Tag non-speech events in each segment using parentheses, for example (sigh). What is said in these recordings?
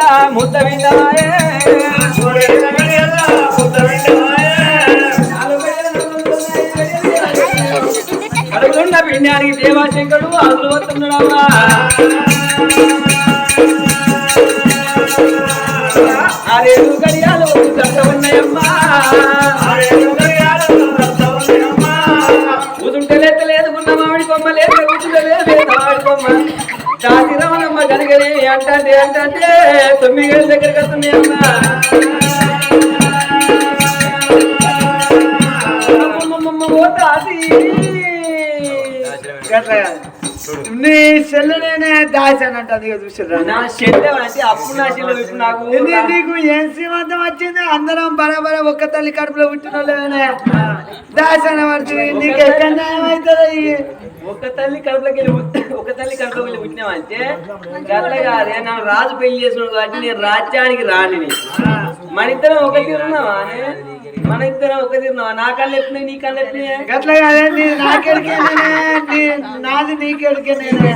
గడియల్లా ముద్ద విందాయే. కడుపులున్న పిండానికి దేవాశంకరుడు అదులు వస్తున్నాడమ్మా అరే గడియాలు. ఉన్నాయమ్మా. గనగని అంటే అంటే తొమ్మిది గంటల దగ్గరికి ఓ తాతి. నీ అది చూసిరా నా చెల్లె అంటే అప్పుడు నా చెల్లె నాకు ఏం శ్రీమంతం వచ్చింది? అందరం బరాబర ఒక్క తల్లి కడుపులో పుట్టిన వాళ్ళనే దాచాన పడుతుంది నీకు ఎక్కడ న్యాయం అవుతుంది? ఒక తల్లి కడుపులోకి ఒక తల్లి కడుపులోకి వెళ్ళి పుట్టినామంటే గట్ల కాదే నన్ను రాజు పెళ్ళి చేసినాడు కాబట్టి నేను రాజ్యానికి రాని మన ఇద్దరం ఒక తీరున్నావా? మన ఇద్దరం ఒక తీరున్నావా నా కళ్ళు ఎట్టినాయి నీ కళ్ళు ఎట్టినాయి గట్ల కాదే నీ నాకెడికే నాది నీకెడికే నేనే.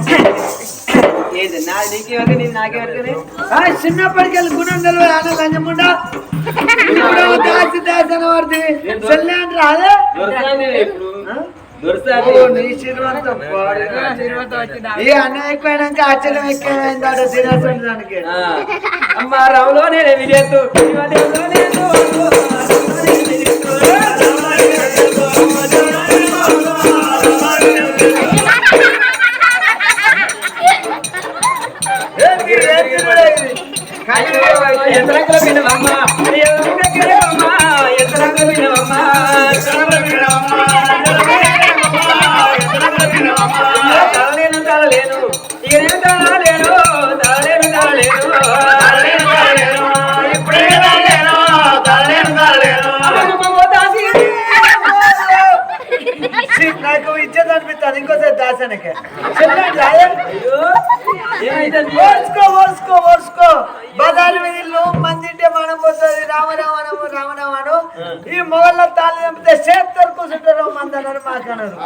ఏంటి నాది నీకేవరక నీది నాకేవరకనే ఆ, చిన్నప్పటికెళ్ళి గుణం తెలియదు ఆన లంజముండా ఈ అన్న ఎక్కువైనాక ఆశ్చర్యం ఎక్కువైందాడు తినేసాడు దానికి ఆ, అమ్మ రాములో నేను నేను ఎంతరంగుల అనిపిస్తుంది ఇంకోసారి దాసానికి? ఓర్చుకో ఓర్చుకో ఓర్చుకో. బజారు మీద ఇల్లు మంది ఇంటే మనం పోతుంది. రామరామణము రామరామను ఈ మొగళ్ళ తాళి చంపితే చేస్తారు కూర్చుంటారు మంది అన్నారు మాకన్నారు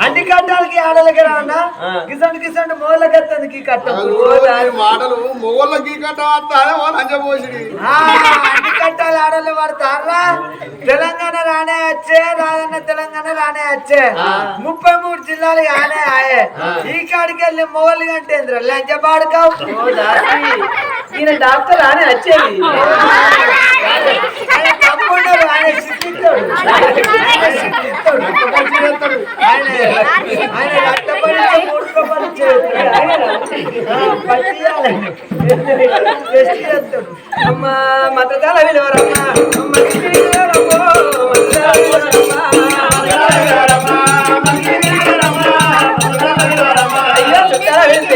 అన్ని కట్టాలకి ఆడలకి రావన్నా. కిసండి కిసండి మొగళ్ళకి ఎత్తుంది ఈ కట్ట. ఈ మాటలు మొగోళ్ళకి కట్ట వస్తానే వాళ్ళు అంజపోసిడి ఆ, అన్ని కట్టాలి ఆడలు పడతారా తెలంగాణ రానే వచ్చే రాదన్న తెలంగాణ రానే వచ్చే. ముప్పై మూడు జిల్లాలు ఆనే ఆయే. ఈ కాడికి వెళ్ళి మొగలు కంటే లంచ పాడుకావు ఈయన డాక్టర్ అని వచ్చేది. తమ్ముడు, ఆయన సిద్ధిస్తాడు. ఆయన రక్త పరీక్ష, పరీక్ష. అమ్మ మతదాల విలువరమ్మ. అమ్మ విలువరమ్మ. మతదాల విలువరమ్మ.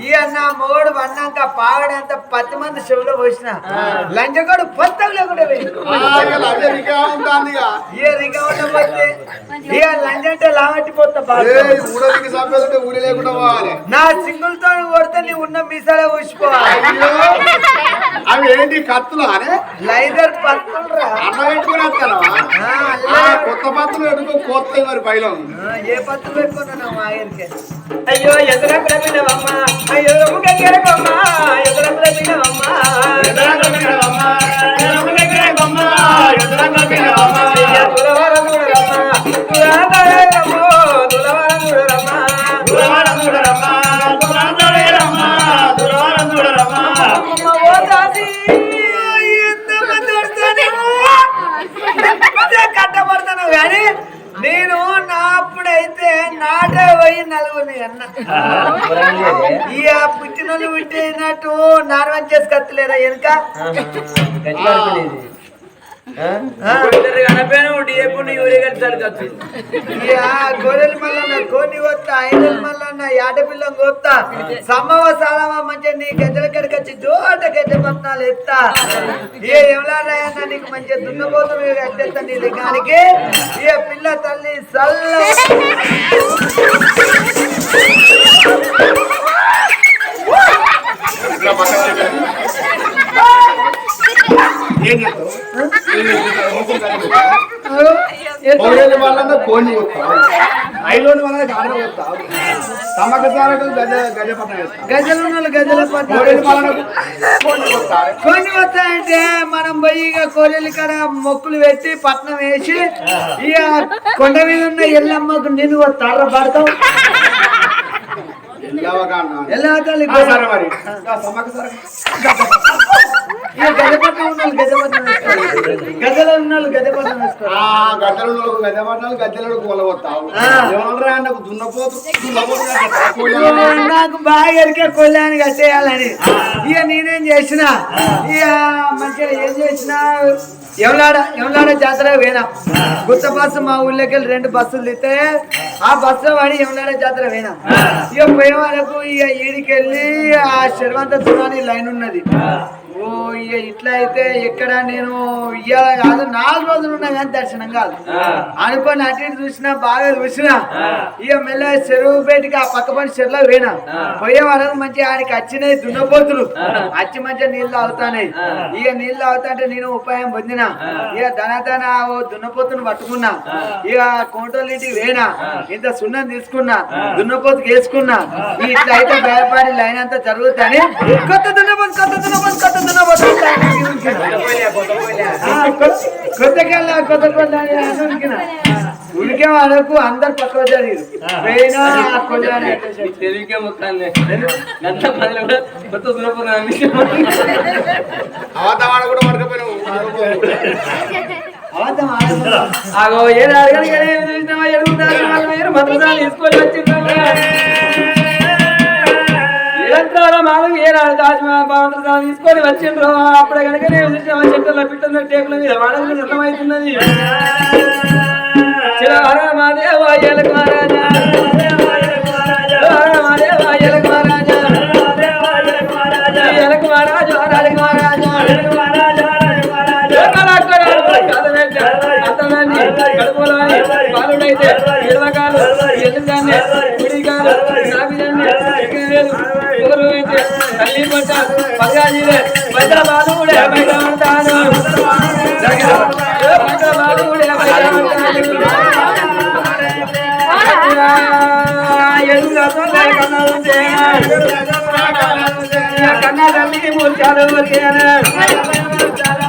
ఈ అన్న మొగడు పన్నాక పాగడంత పది మంది చెవులో పోసిన. లంచగోడు పొత్తం లేకుండా పోయింది. అమెరికా ఉంటుంది ఇక ఏ రిగా ఉండబోతే ఇక లంచ్ అంటే లావట్టిపోతా నా సింగుల్తో కొడితే నీ ఉన్న మీసాలే ఊసిపోవాలి అవి ఏంటి కత్తులు లైదర్ పత్తులు అన్న పెట్టుకుని. కొత్త పత్తులు పెట్టుకో కొత్త మరి పైలం ఏ పత్తులు పెట్టుకున్నా మా ఆయనకి? అయ్యో ఎదురంగుల పిల్లవమ్మ అయ్యో రొమ్ముక కెరకమ్మ ఎదురంగుల పిల్లవమ్మ అయ్యా నాటే పోయి నలుగురిని అన్న. ఇక పుట్టినోళ్ళు పుట్టినట్టు నార్మల్ చేసి కత్తలేరా వెనుక గొర్రెలు మళ్ళా కోని కొత్తా ఐదలు మళ్ళా ఆడపిల్లం కొత్తా సమ్మవ సాలవ మంచిగా నీ గద్దెల కడికి వచ్చి జోట గద్దె పత్నాలు ఎత్తా. ఏ ఎవరైనా నీకు మంచిగా దున్నపోతు కట్టేస్తా నీ లింగానికి ఏ పిల్ల తల్లి సల్ల. కోడి ఐలోని వాళ్ళకి మనం పోయి ఇక కోడెలు కాడ మొక్కులు పెట్టి పట్నం వేసి ఇక కొండ మీద ఉన్న ఎల్లమ్మకు నిన్ను తర్ర పడతాం. ఎలా అవుతా (laughs) గద్దెలకు గద్దెపట్నాలు గద్దెలకు నాకు దున్నపోతు బాగా ఎరికే కొల్లాన్ని కట్టేయాలని ఇక నేనేం చేసిన ఇక మంచిగా ఏం చేసిన ఎవలాడ ఎవలాడ జాతర పోయినా. గుత్త బస్సు మా ఊళ్ళోకి వెళ్ళి రెండు బస్సులు తిస్తే ఆ బస్సు వాడి ఎవలాడ జాతర పోయినా. ఇక పోయే వాళ్ళకు ఇక ఈడికెళ్ళి ఆ శర్వంత దూరాన్ని లైన్ ఉన్నది. ఓ ఇక ఇట్లా అయితే ఎక్కడ నేను ఇవాళ కాదు నాలుగు రోజులు ఉన్నా కానీ దర్శనం కాదు. అనుకొని అటు ఇటు చూసినా బాగా చూసినా ఇక మెల్ల చెరువు బయటికి ఆ పక్క పని చెరువులో పోయినా. పోయే వరకు మంచిగా ఆడికి వచ్చినాయి దున్నపోతులు. వచ్చి మంచిగా నీళ్ళు అవుతాయి ఇక నీళ్ళు అవుతాంటే నేను ఉపాయం పొందినా. ఇక ధనధన ఓ దున్నపోతును పట్టుకున్నా. ఇక కోటోళ్ళ ఇంటికి వేనా ఇంత సున్నం తీసుకున్నా. దున్నపోతుకి వేసుకున్నా. ఇట్లా అయితే భయపడి లైన్ అంతా జరుగుతాని కొత్త దున్నపోతు కొత్త దున్నపోతు కొత్త దున్నపోతు కొత్త కళ్ళ కొత్త ఉరికే వాళ్ళకు అందరు కొల్లాన్ని నీకు తెలివికే మొత్తాన్ని గంట కూడా కొత్త అవతవాడ పడకపోయినావు. ఆగో ఏడు అడగని ఎడుగుతారు వాళ్ళు మీరు మంత్రసాలు తీసుకొని వచ్చిండ్రు. ఏడంటారా మాకు ఏ దాచి తీసుకొని వచ్చిండ్రు అప్పుడే కనుక నేను చూసినావా చెట్టులో పిట్టల టేకుల మీద వాడలు సిద్ధమవుతున్నది చిరవర మాదేవ ఏలకు మహారాజా చిరవర పాలుడైతే కన్నా తల్లి మూర్చాలు వచ్చాను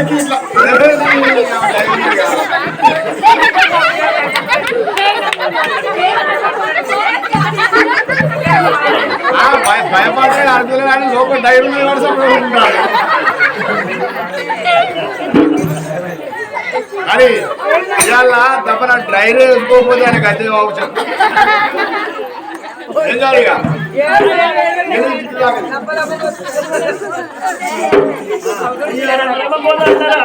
చెప్పి ఇట్లా భయపడే అర్థం కానీ లోపల ధైర్యం మీద కూడా ఉంటారు అని ఇవాళ తప్పన డ్రైవర్ వేసుకోకపోతే ఆయన గద్దె కావచ్చు ఏం చాలు ఇక? ఎందుకు ఇట్లా?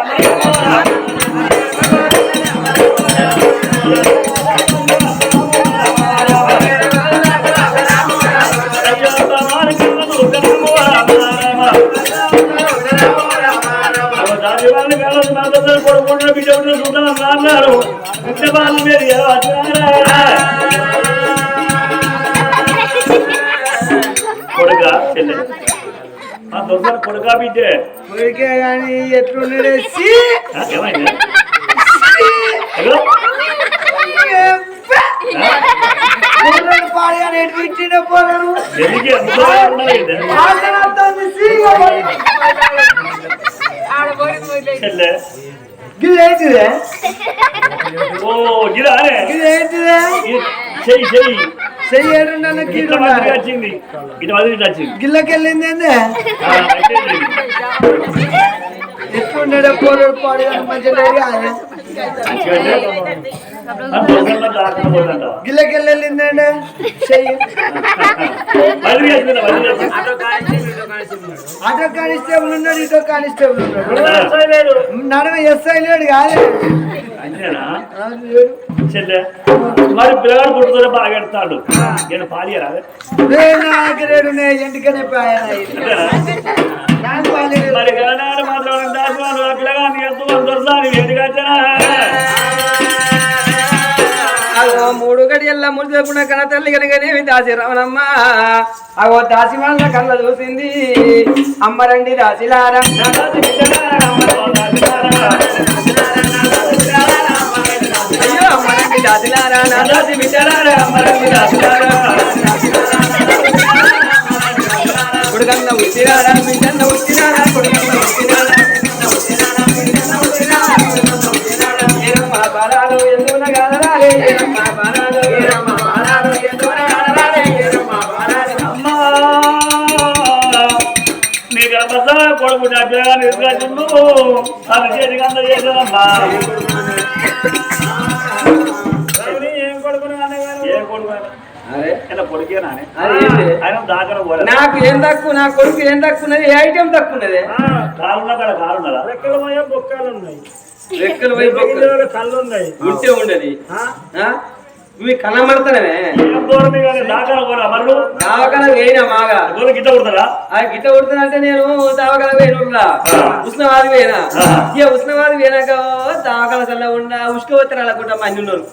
కొడుకా చెల్లె ఆ దొంగ కొడుకా బిడ్డే? ఊరికే కానీ ఎట్లుండే ఏమైంది? అయ్యో, పొలం ఓ గిరానే గిది ఏంటిదే? చెయ్యి చెయ్యి. చెయ్యేడు నన్ను ఇట్లా కీడు మంచిగా వచ్చింది ఇటు వదిలి వచ్చింది గిల్లకెళ్ళింది ఏందే ఆ, అయితే ఇది. ఎట్లుండే పోడు పాడు మంచిగా గిల్లకెళ్ళిందండి చెయ్యి. అటో కానిస్టేబుల్ ఉన్నాడు ఇటో మరి పిల్లగాడు పుట్టుతోనే బాగా ఎడతాడు నేను పాలి రాదు ఎందుకనే పాయన మరి గణనాడు మాత్రం దాచుకోవాలి ఆ పిల్లగాడిని ఎంతో దొరసాని అగో మూడు గడియల్లా మూడు తరపున కన తల్లి కనుకనేమి దాసి రమణమ్మ అగో దాసి వాళ్ళ కళ్ళ చూసింది. అమ్మరండి దాసిలారా అయ్యో అమ్మరండి దాసిలారా నా దాసి బిడ్డలారా అమ్మరండి దాసిలారా కొడుకన్న వచ్చిరారా బిడ్డన్న వచ్చిరారా కొడుకన్న వచ్చిరారా కొడుకు డబ్బులుగా నిర్వహించు అది చేతిగా చేసేదమ్మా. ఏం కొడుకుని ఏం కొడుకుని నాకు ఏం తక్కువ నా కొడుకు ఏం తక్కువ ఏ ఐటమ్ తక్కువ ఉన్నాయి. ఉంటే ఉండేది. ఇవి కనబడతానే దావకాల వేయినా మాగా? గిట్ట కొడతారా ఆ గిట్ట కొడతాను అంటే నేను దావకాల వేయనుండా ఉష్ణవాది వేయనా? ఇక ఉష్ణవాది వేయనాక దావకాల చల్ల ఉండా ఉష్కవత్తరాలకుండా మంది ఉన్నారు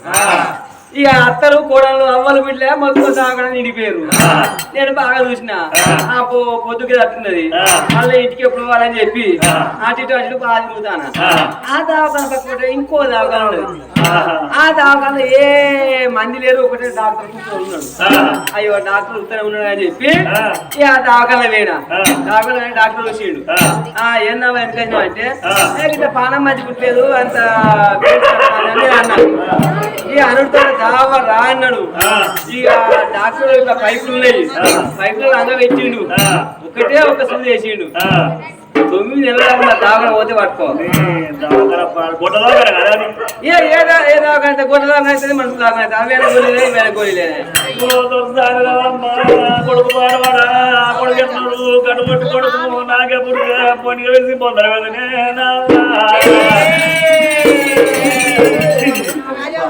ఇక అత్తలు కోడలు అవ్వలు బిడ్డ మొత్తం దావకాల నిండిపోయారు. నేను బాగా చూసిన. ఆ. పొద్దుకి తట్టున్నది మళ్ళీ ఇంటికి ఎప్పుడు పోవాలని చెప్పి అటు ఇటు అటు బాగా తిరుగుతాను. ఆ. దావకాల పక్కన ఇంకో దావకాల ఆ. దవాఖాన ఏ మంది లేరు ఒకటే డాక్టర్ కూర్చొని ఉన్నాడు. అయ్యో డాక్టర్ ఉత్తరం ఉన్నాడు అని చెప్పి ఇక ఆ దవాఖాన వేడా దవాఖాన డాక్టర్ వచ్చిండు. ఆ. ఏందా ఎందుకని అంటే "ఏ, ఇట్లా పానం మంచి పుట్టలేదు అంత అని అన్నాడు. ఇక అనుడితో రావా రా అన్నాడు. ఇక డాక్టర్ యొక్క పైపులు ఉన్నాయి. పైపులు అందబెట్టిండు ఒకటే ఒక సుంది వేసిండు తొమ్మిది నెలలు దావన పోతే పట్టుకో. ఏ ఏదా ఏ దావకైతే గొడ్డ దావన అవుతుంది మనసు దావన అవుతుంది అవి గోలీలే వేరే గోలీలే నాకే పుడిగా పొనిగా వేసి పొందర వేదనే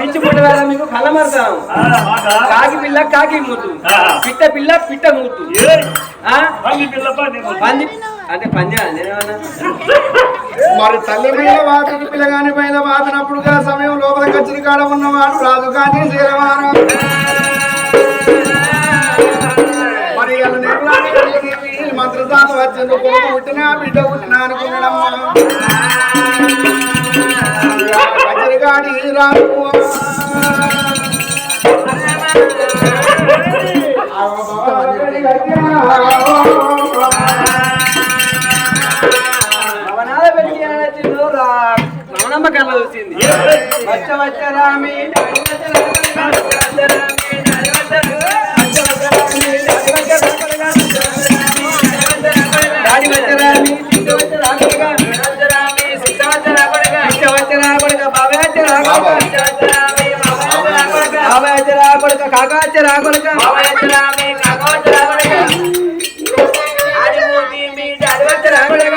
పిచ్చి పుట్టవేళ మీకు? కళ్ళ మరతాం. కాకి పిల్ల కాకి మూతు. పిట్ట పిల్ల పిట్ట మూతు? పంది అంటే పంజా మరి తల్లి మీద వాతని పిల్లగాని పైన వాతనప్పుడుగా సమయం లోపల కచ్చిరి కాడ ఉన్నవాడు రాజు కానీ చేరవాను మరి మంత్రసాత వచ్చింది. కొడుకు పుట్టినా బిడ్డ పుట్టినా అనుకున్నాడమ్మా. గాడి రాను భవనాల పెట్టి నవనమ్మ కళ్ళ చూసింది. వచ్చ వచ్చ రామి. కాకాచరా కొలక మావయచరా మే కాకాచరా కొలక ఆది మూతి మీ దర్వచరా కొలక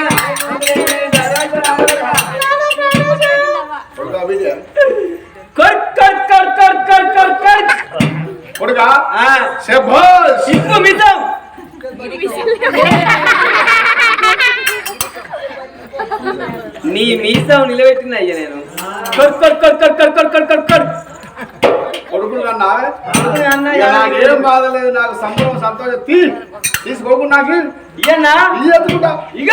కర్ కర్ కర్ కర్ కర్ కర్ కర్ కొడుక ఆ శభాష్ ఇప్పు మితం నీ మీసం నిలబెట్టిన అయ్యా నేను కర్ కర్ కర్ కర్ కర్ కర్ కర్ బాధ లేదు నాకు సంబరం సంతోషం. తీసుకోకుండా నాకు. ఇయ్యన్నా? ఇయ్యకుండా ఇక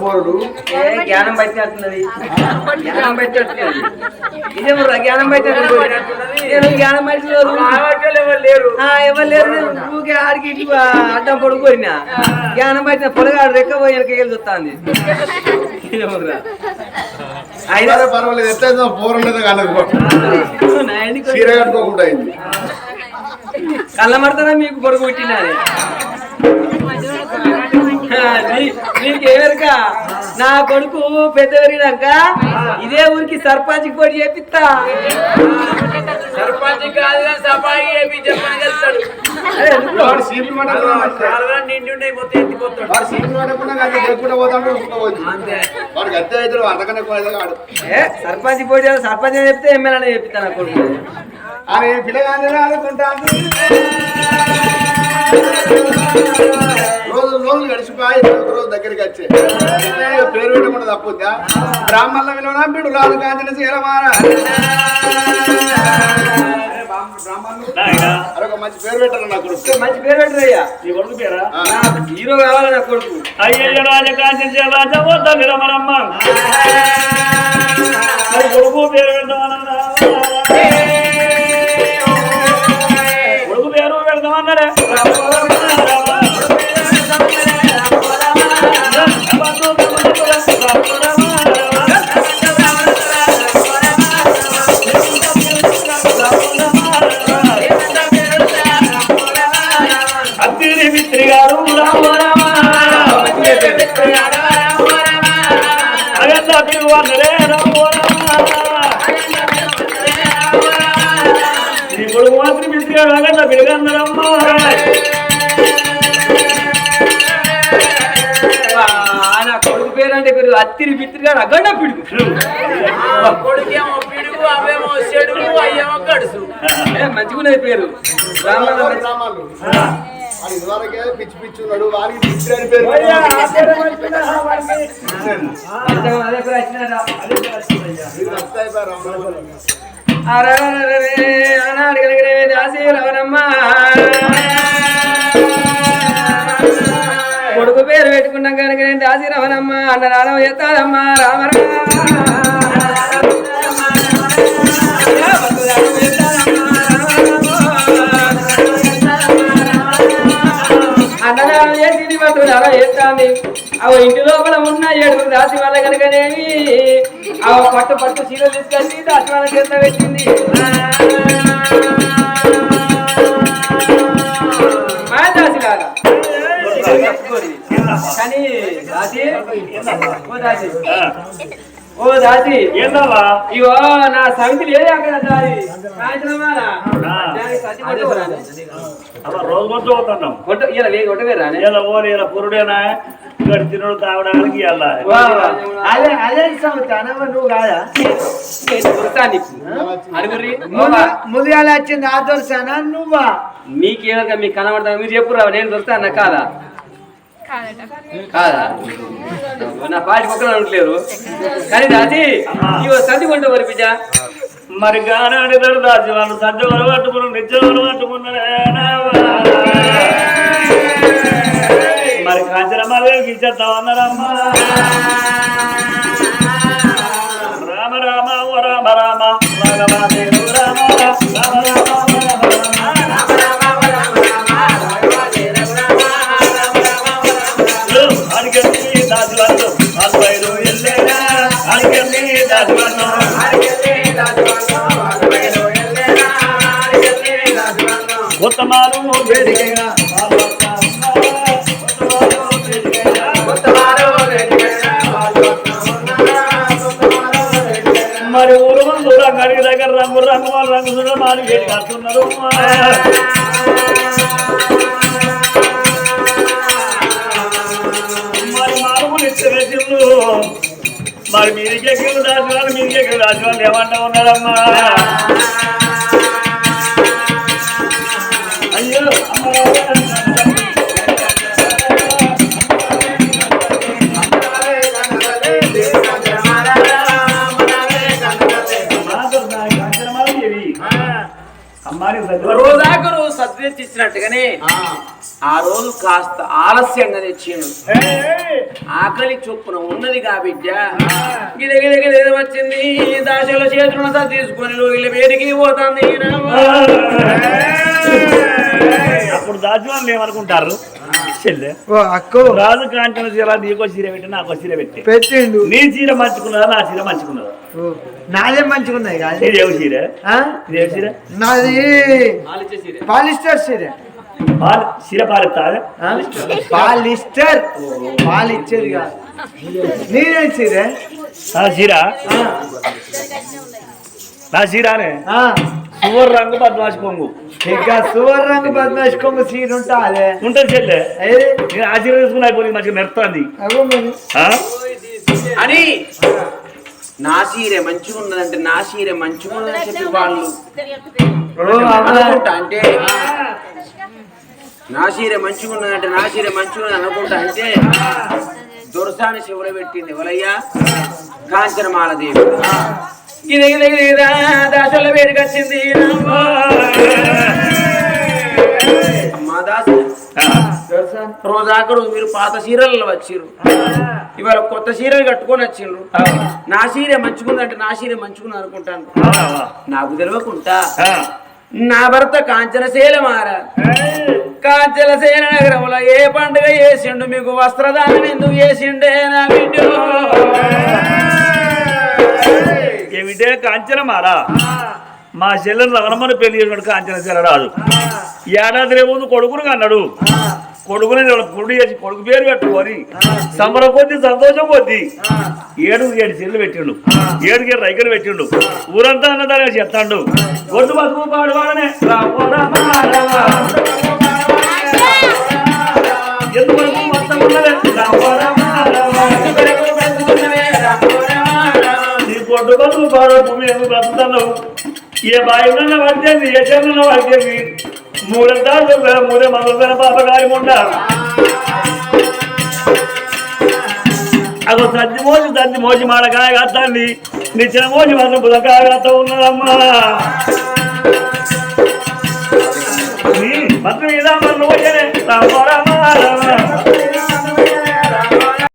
పోరడు? జ్ఞానం బయట జ్ఞానం బయట జ్ఞానం బయట లేరు ఎవరు లేరు. ఆడికి అడ్డం పడుకోరినా జ్ఞానం పట్టిన పొలగాడు రెక్క పోయి వెనక చూస్తాంది. పర్వాలేదు. కళ్ళ మడతానా మీకు పొడుగు పెట్టినా నీకు నా కొడుకు పెద్ద పెరిగినాక ఇదే ఊరికి సర్పంచ్ పోటీ చేపిస్తా. సర్పంచ్ కాదు సఫాయి సర్పంచ్ పోటీ సర్పంచ్ అని చెప్తే ఎమ్మెల్యే చెప్తా నా కొడుకు. అని పిల్లగానే ఆడుకుంటాను రోజు రోజులు గడిచిపోయి ఒక రోజు దగ్గరికి వచ్చే. పేరు పెట్టకుండా తప్పుద్దా? బ్రాహ్మణుల విలువ బిడు రాజు కాంచిన చీరమార మంచి పేరు పెట్టారు నా కొడుకు? మంచి పేరు పెట్టరయ్యా? నీ కొడుకు పేరా. హీరో కావాలి నా కొడుకు. అయ్యయ్య రాజకాంక్ష రాజా వద్ద విరమరమ్మ. నా కొడుకు పేరు అంటే పేరు అత్తిరి బిత్తిరి గారు అగండ పిడుగు కొడుకేమో పిడుగు అవేమో చెడుగు అయ్యేమో గడుసు ఏ, మంచిగున్నది పేరు ఇదివరకే పిచ్చి పిచ్చి ఉన్నాడు వారికి పిచ్చి అని పేరు అయ్యా, ఆ పెట్టారు. పేరు మంచిదా? వాడికి. అదే పేరు వచ్చినదా వీళ్ళు మస్తు అయిపోయారు రామరాజు. అరరరరే, ఆనాడు కలిగిన దాసి రవణమ్మ పేరు పెట్టుకున్నాం కనుక నేను దాసి రమణమ్మ అన్న రామ ఎత్తాదమ్మ రామరమ్మ అన్నదానం చేసి పట్టుదల ఎత్తాంది అవి ఇంటి లోపల ఉన్న ఏడుగురు దాసి వాళ్ళ కనుకనేవి ఆ పట్టు పట్టు చీరలు తీసుకొచ్చి దాసి వాళ్ళ చేత పెట్టింది మా దాసి లాగా కానీ దాసి ఓ దాసి ఓ దాసి ఏందవ్వా ఇగో నా సమితి లేదు అక్కడ. దానికి సత్తి కొట్టు రోజు ఇలా లేదు ఇలా పోనీ ఇలా పురుడేనా? ఇక్కడ తినడు తాగడానికి ఇలా అదే అదే సంవత్సరం నువ్వు కాదా? అడుగురి ముందుగాల వచ్చింది ఆ? దొరసానా నువ్వా? మీకేమో మీకు కనబడతా మీరు చెప్పురా నేను దొరుకుతాను కాదా? కాదా నా పాటి పక్కన ఉండలేరు కానీ దాచి ఇవో సంధి కొండ మరి బిడ్డ మరి గానాడి దాచి వాళ్ళు సజ్జలు పట్టుకుని నిత్యం పట్టుకున్నారా మరి కాంచనమ్మ ఇచ్చేద్దామన్నారమ్మా రామ రామ ఓ రామ రామ రామ ఉత్తమాలు మరి ఊరు ముందు గడికి దగ్గర రంగు రంగు వాళ్ళు రంగు చూడ మాలు వేడి మరి మామూలు ఇచ్చే జిల్లు మరి మీరికే కింద దాచి వాళ్ళు మీరికే కింద దాచి వాళ్ళు ఏమంటా ఉన్నారమ్మా? అయ్యో అమ్మాయి రోజాకు రోజు సత్య ఇచ్చినట్టుగానే ఆ. రోజు కాస్త ఆలస్యంగా తెచ్చిండు. ఆకలి చొప్పున ఉన్నది కాబిడ్డ గిలగిలగిల వచ్చింది. దాశలో చేతులను తీసుకొని వీళ్ళ వేడికి పోతుంది అప్పుడు దాచువాళ్ళు ఏమనుకుంటారు? చెల్లె ఓ అక్కో. రాజు కాంచన చీర నీకో చీర పెట్టి నాకో చీర పెట్టి. పెట్టిండు. నీ చీర మంచుకున్నదా నా చీర మంచుకున్నదా? నాదే మంచిగున్నాయి కాదు? చీర? చీర? నాది పాలిస్టర్ సీరే పాలు ఆ? పాలిస్టర్. పాలిచ్చేది కాదు. నేనేం చీరే? నా చీర? నా చీరానే? ఆ, సువర్ రంగు బద్మాషి పొంగు ఇంకా సువర్ణంగ బద్మాష్ కొంగు సీన్ ఉంటా అదే ఉంటుంది చెల్లె. నేను ఆశీర్వాద తీసుకుని అయిపోయింది మంచిగా మెరుతుంది అగో మరి. ఆ? అని. నా సీరే మంచిగా ఉన్నదంటే నా సీరే మంచిగా ఉన్నదని చెప్పి వాళ్ళు. అనుకుంటా అంటే నా సీరే మంచిగా ఉన్నదంటే నా సీరే మంచిగా ఉన్నది అనుకుంటా అంటే దొరసాని శివులు పెట్టింది ఎవరయ్యా కాంచనమాలదేవి దాసుల వేడికి రోజాకడు మీరు పాత చీరలలో వచ్చిర్రు. ఇవాళ కొత్త చీరలు కట్టుకొని వచ్చిండ్రు నా చీర మంచుకుందంటే నా చీర మంచుకుని అనుకుంటాను. నాకు తెలియకుండా ఆ. నా భర్త కాంచనశీల మారా కాంచనశీల నగరంలో ఏ పండుగ చేసిండు? మీకు వస్త్రదానం ఎందుకు చేసిండే నా బిడ్డ? ఏమిటే కాంచన మారా? మా చెల్లెలు రమణమ్మని పెళ్ళి చేసినాడు కాంచన చెల్ల రాదు ఏడాది ముందు కొడుకును అన్నాడు కొడుకుని పురుడు చేసి కొడుకు పేరు పెట్టుకొని సంబరం కొద్ది సంతోషం కొద్ది ఏడు ఏడు చెల్లు పెట్టిండు ఏడుకి ఏడు రైకలు పెట్టిండు ఊరంతా అన్నదాన్ని చెప్తాడు ఒడ్డు బతుకు పాడువాడనే. ఎందువరకు మొత్తం. నీ పొట్టు బతుకు భూమి ఎందుకు బ్రతుకుతున్నావు ఏ బాయిలో పడితేంది ఏ చెరువులో పడితేంది మూడంతా మూడే మంగళ పాప గారి ముండ. తద్ది సద్ది మోసి సద్ది మోసి మాడకాయ కాస్తాండి నిచ్చిన మోసి మాత్రం పులకాయ కాస్తా ఉన్నదమ్మా. నీ ఇదా మన రామ రామ రామ